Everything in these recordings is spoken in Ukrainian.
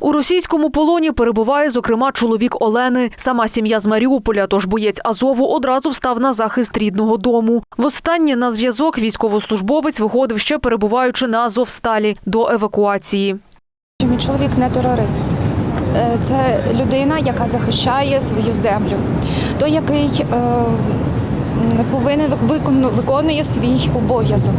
У російському полоні перебуває, зокрема, чоловік Олени. Сама сім'я з Маріуполя, тож боєць Азову одразу встав на захист рідного дому. Востаннє на зв'язок військовослужбовець виходив ще перебуваючи на Азовсталі до евакуації. Мій чоловік не терорист. Е, Це людина, яка захищає свою землю, той, який е, повинен виконує свій обов'язок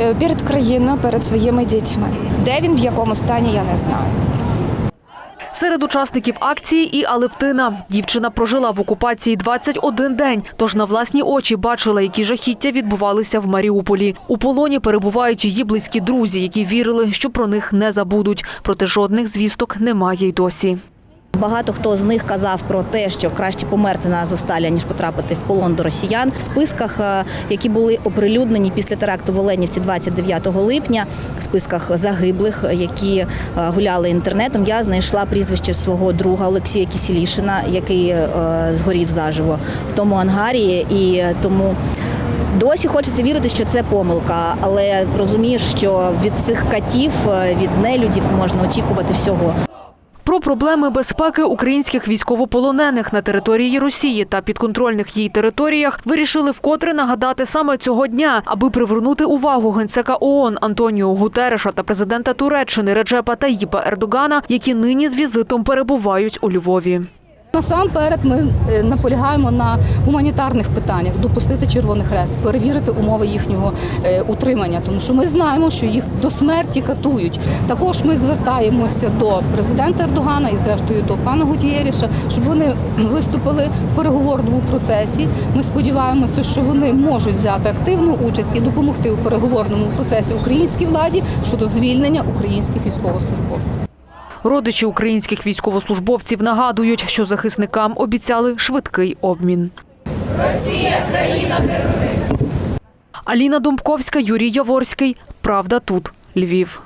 е, перед країною, перед своїми дітьми. Де він, в якому стані, я не знаю. Серед учасників акції і Алевтина. Дівчина прожила в окупації 21 день, тож на власні очі бачила, які жахіття відбувалися в Маріуполі. У полоні перебувають її близькі друзі, які вірили, що про них не забудуть. Проте жодних звісток немає й досі. Багато хто з них казав про те, що краще померти на Азовсталі, ніж потрапити в полон до росіян. В списках, е, які були оприлюднені після теракту в Оленівці 29 липня, в списках загиблих, які е, гуляли інтернетом, я знайшла прізвище свого друга Олексія Кісілішина, який е, згорів заживо в тому ангарі, і тому. Досі хочеться вірити, що це помилка, але розумієш, що від цих катів, від нелюдів можна очікувати всього. Про проблеми безпеки українських військовополонених на території Росії та підконтрольних їй територіях вирішили вкотре нагадати саме цього дня, аби привернути увагу генсека ООН Антоніо Гутереша та президента Туреччини Реджепа Таїпа Ердогана, які нині з візитом перебувають у Львові. Насамперед ми е, наполягаємо на гуманітарних питаннях, допустити Червоний Хрест, перевірити умови їхнього е, утримання, тому що ми знаємо, що їх до смерті катують. Також ми звертаємося до президента Ердогана і, зрештою, до пана Гутієріша, щоб вони виступили в переговорному процесі. Ми сподіваємося, що вони можуть взяти активну участь і допомогти у переговорному процесі українській владі щодо звільнення українських військовослужбовців. Родичі українських військовослужбовців нагадують, що захисникам обіцяли швидкий обмін. Росія країна Аліна Домбковська, Юрій Яворський. Правда тут. Львів.